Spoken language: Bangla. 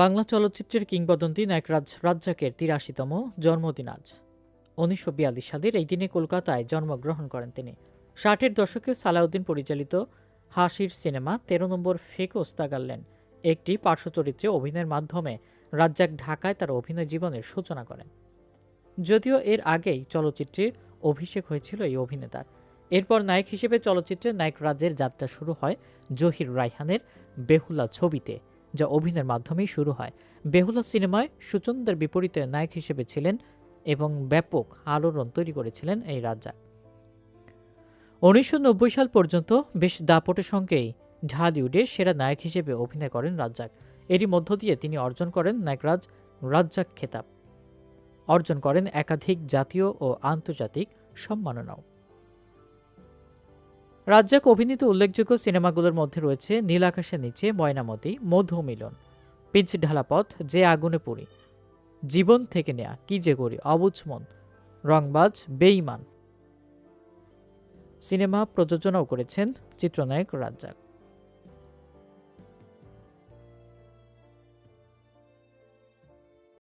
বাংলা চলচ্চিত্রের কিংবদন্তি নায়করাজ রাজ্জাকের তিরাশিতম জন্মদিন আজ। উনিশশো বিয়াল্লিশ সালের এই দিনে কলকাতায় জন্মগ্রহণ করেন তিনি। ষাটের দশকে সালাউদ্দিন পরিচালিত হাসির সিনেমা তেরো নম্বর ফেকোস তাগাল্লেন, একটি পার্শ্ব চরিত্রে অভিনয়ের মাধ্যমে রাজ্জাক ঢাকায় তার অভিনয় জীবনের সূচনা করেন। যদিও এর আগেই চলচ্চিত্রে অভিষেক হয়েছিল এই অভিনেতার। এরপর নায়ক হিসেবে চলচ্চিত্রে নায়ক রাজের যাত্রা শুরু হয় জহির রায়হানের বেহুলা ছবিতে। যা অভিনয়ের মাধ্যমেই শুরু হয়। বেহুলা সিনেমায় সুচন্দার বিপরীতে নায়ক হিসেবে ছিলেন এবং ব্যাপক আলোড়ন তৈরি করেছিলেন এই রাজ্জাক। উনিশশো নব্বই সাল পর্যন্ত বেশ দাপটের সঙ্গেই ঢালিউডে সেরা নায়ক হিসেবে অভিনয় করেন রাজ্জাক। এরই মধ্য দিয়ে তিনি অর্জন করেন নায়করাজ রাজ্জাক খেতাব। অর্জন করেন একাধিক জাতীয় ও আন্তর্জাতিক সম্মাননাও। রাজ্জাক অভিনীত উল্লেখযোগ্য সিনেমাগুলোর মধ্যে রয়েছে নীল আকাশের নিচে ময়নামতি মধু মিলন, পিচ ঢালাপথ যে আগুনে পড়ি, জীবন থেকে নেয়া, কি যে করি অবুঝ মন, রংবাজ বেইমান সিনেমা প্রযোজনাও করেছেন চিত্রনায়ক রাজ্জাক।